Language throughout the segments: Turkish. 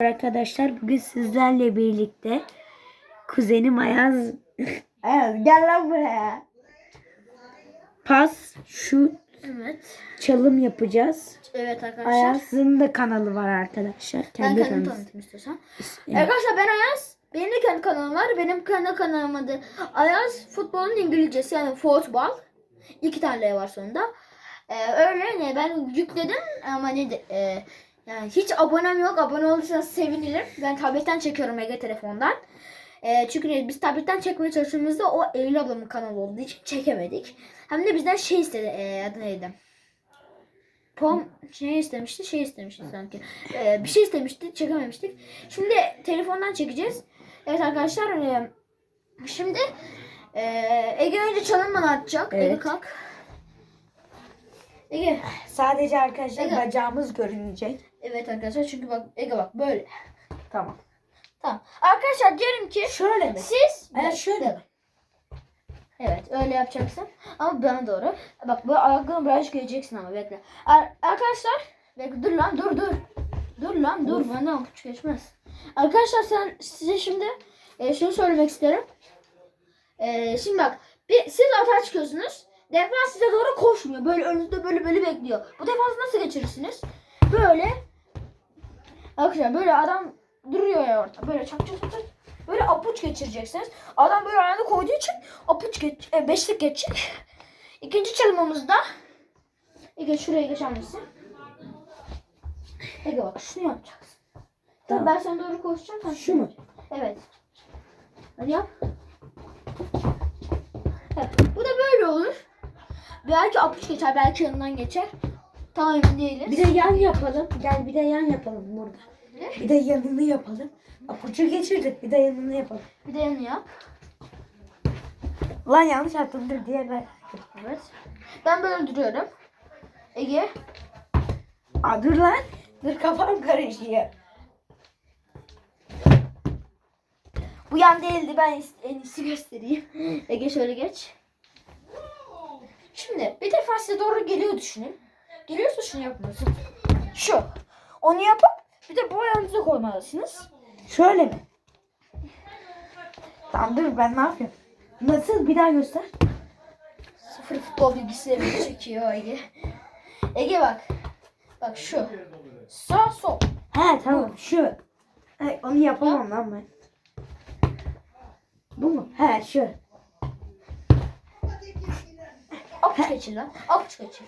Arkadaşlar bugün sizlerle birlikte kuzenim Ayaz Ayaz gel lan buraya. Pas, şut, Evet. çalım yapacağız. Evet arkadaşlar. Ayaz'ın da kanalı var arkadaşlar. ben Kendi kendimi kanalı. tanıtayım istiyorsan. Arkadaşlar ben Ayaz. Benim de kendi kanalım var. Benim kendi kanalım adı Ayaz Futbolun İngilizcesi yani futbol. İki tane L var sonunda. Ee, öyle ne ben yükledim ama ne de, e, yani hiç abonem yok. Abone olursanız sevinirim. Ben tabletten çekiyorum Ege telefondan. Ee, çünkü biz tabletten çekmeye çalıştığımızda o Eylül ablamın kanalı olduğu için çekemedik. Hem de bizden şey istedi. E, adı neydi? Pom şey istemişti, şey istemişti sanki. Ee, bir şey istemişti, çekememiştik. Şimdi telefondan çekeceğiz. Evet arkadaşlar, e, şimdi e, Ege önce çalım bana atacak. Ege Evet. kalk. Ege. Sadece arkadaşlar Ege. bacağımız görünecek. Evet arkadaşlar çünkü bak Ege bak böyle. Tamam. Tamam. Arkadaşlar diyelim ki Şöyle mi? siz Evet şöyle mi? Evet öyle yapacaksın. Ama bana doğru. Bak böyle ayaklarını birazcık geleceksin ama bekle. Ar- arkadaşlar bekle dur lan dur dur. Dur lan dur bana avuç geçmez. Arkadaşlar sen size şimdi e, şunu söylemek isterim. E, şimdi bak bir, siz atağa çıkıyorsunuz. Defans size doğru koşmuyor. Böyle önünüzde böyle böyle bekliyor. Bu defansı nasıl geçirirsiniz? Böyle Arkadaşlar böyle adam duruyor ya orada. Böyle çak çak çak. Böyle apuç geçireceksiniz. Adam böyle ayağını koyduğu için apuç geç, e, beşlik geçecek. İkinci çalımımızda Ege şuraya geçer misin? Ege bak şunu yapacaksın. Tamam. Ben sana doğru koşacağım. Sen Şu mu? Evet. Hadi yap. Evet, Bu da böyle olur. Belki apuç geçer, belki yanından geçer. Tam emin değiliz. Bir de yan yapalım. Gel bir de yan yapalım burada. Ne? Bir de yanını yapalım. Apucu geçirdik. Bir de yanını yapalım. Bir de yanı yap. Lan yanlış yaptım. Dur diğer ben. Evet. Ben böyle duruyorum. Ege. Aa, dur lan. Dur kafam karışıyor. Bu yan değildi. Ben en iyisi göstereyim. Ege şöyle geç. Şimdi bir defa size doğru geliyor düşünün. Geliyorsa şunu yapmalısın. Şu. Onu yapıp bir de bu ayağınıza koymalısınız. Şöyle mi? Tamam dur ben ne yapıyorum? Nasıl bir daha göster. Sıfır futbol bilgisi beni çekiyor Ege. Ege bak. Bak şu. Sağ sol. He tamam şu. Onu yapamam lan ben. Bu mu? He şu. Apuç geçir lan. Apuç geçir.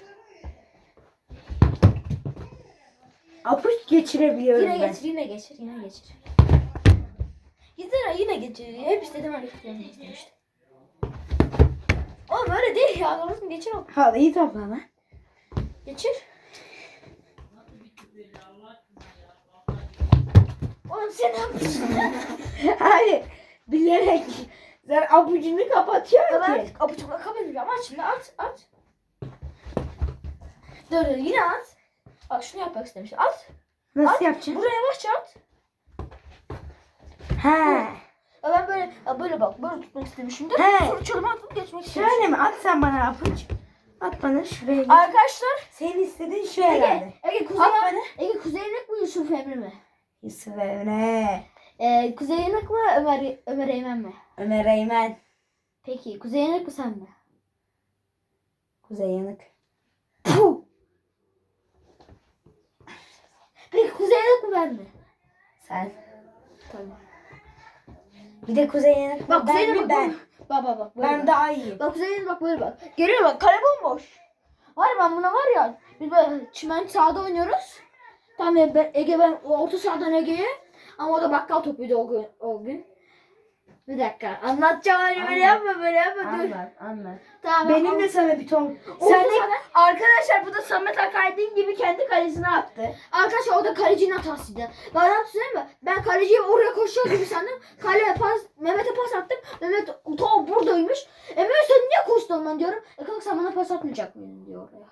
Apuç geçirebiliyorum Yine ben. geçir, yine geçir, yine geçir. Yine, yine geçir. Hep istediğim hareketlerini istemiştim. Oğlum öyle değil ya. Doğrusunu geçir oğlum. Halıyı topla lan. Geçir. Oğlum sen ne yapıyorsun? Hayır. Bilerek. Sen apucunu kapatıyorsun ben ki. apuçukla kapatacağım. Aç şimdi at, at. Dur dur yine at. Bak şunu yapmak istemiştim. At. Nasıl at. yapacaksın? Buraya yavaşça at. He. Ya ben böyle ya böyle bak böyle tutmak istemişimdir. He. Sonra çölüme atıp geçmek istemiştim. Şöyle mi? At sen bana apuç. At bana şuraya. git. Arkadaşlar Senin istediğin şu herhalde. Ege, Ege Kuzey, At bana. Ege Kuzey Yemek mi Yusuf Emre mi? Yusuf Emre. Ee, Kuzey Yemek mi Ömer, Ömer Eymen mi? Ömer Eymen. Peki Kuzey Yemek mi sen mi? Kuzey Yanık. Puh. Peki Kuzey Yemek mi ben mi? Sen. Tamam. Bir de Kuzey Yanık. Bak ben Kuzey mi Yemek ben? Bak bak bak. Böyle Ben bak. daha iyiyim. Bak Kuzey Yemek bak böyle bak. Geliyor bak kale bomboş. Var ben buna var ya. Biz böyle çimen sahada oynuyoruz. Tamam ben, Ege ben orta sahadan Ege'ye. Ama o da bakkal topuydu o gün. O gün. Bir dakika anlatacağım hani böyle Anlat. yapma böyle yapma dur. Anlat anlat. Tamam, Benim de sana bir ton. Sen de arkadaşlar bu da Samet Akaydın gibi kendi kalesine attı. Arkadaşlar o da kalecinin hatasıydı. Ne yaptım söyleyeyim mi? Ben kaleciyi oraya koşuyor gibi sandım. Kaleye pas, Mehmet'e pas attım. Mehmet ta buradaymış. E Mehmet sen niye koştun ondan diyorum. E kanka sen bana pas atmayacak mıydın diyor oraya.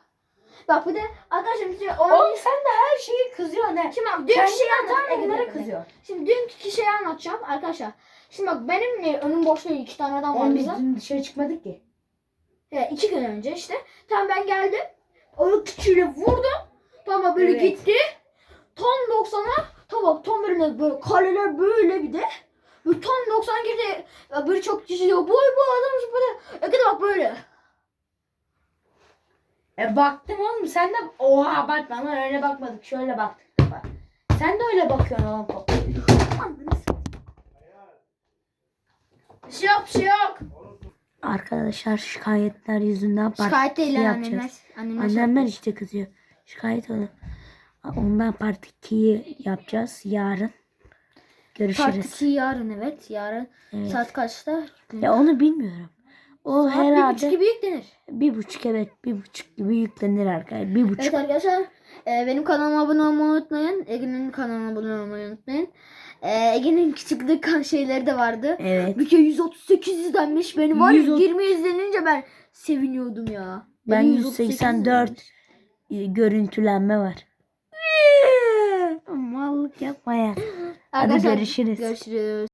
Bak bir de arkadaşlar bir şey Oğlum sen de her şeyi kızıyorsun ha. Şimdi bak dünkü Kendi şeyi anlatacağım. kızıyor. Şimdi dünkü şeyi anlatacağım arkadaşlar. Şimdi bak benim ne, önüm boş değil iki tane adam var biz bize. dün dışarı çıkmadık ki. Evet, iki gün önce işte. Tam ben geldim. Onu küçüğüyle vurdum. Tamam böyle Evet. gitti. Tam 90'a Tamam tam böyle böyle kaleler böyle bir de. Böyle tam 90 girdi. Ya böyle çok kişi diyor. Boy boy adam böyle. Ökede bak böyle. E baktım oğlum sen de oha bak bana öyle bakmadık şöyle baktık. Bak. Sen de öyle bakıyorsun oğlum. Bir şey yok bir şey yok. Arkadaşlar şikayetler yüzünden Şikayet değil yapacağız. annemler. Annemler, Annemler işte kızıyor. Şikayet oluyor. Ondan part 2'yi yapacağız yarın. Görüşürüz. Partisi yarın evet. Yarın Evet. saat kaçta? Ya onu bilmiyorum. O Saat bir herhalde buçuk gibi yüklenir. bir buçuk evet bir buçuk gibi yüklenir arkadaşlar. Bir buçuk. Evet arkadaşlar e, benim kanalıma abone olmayı unutmayın. Ege'nin kanalına abone olmayı unutmayın. E, Ege'nin küçüklük kan şeyleri de vardı. Evet. Bir kere 138 izlenmiş. Benim var ya 130 20 izlenince ben seviniyordum ya. Ben Benim 138 184 izlenmiş. görüntülenme var. Mallık yapma ya. Hadi Arkadaşlar, görüşürüz. Görüşürüz.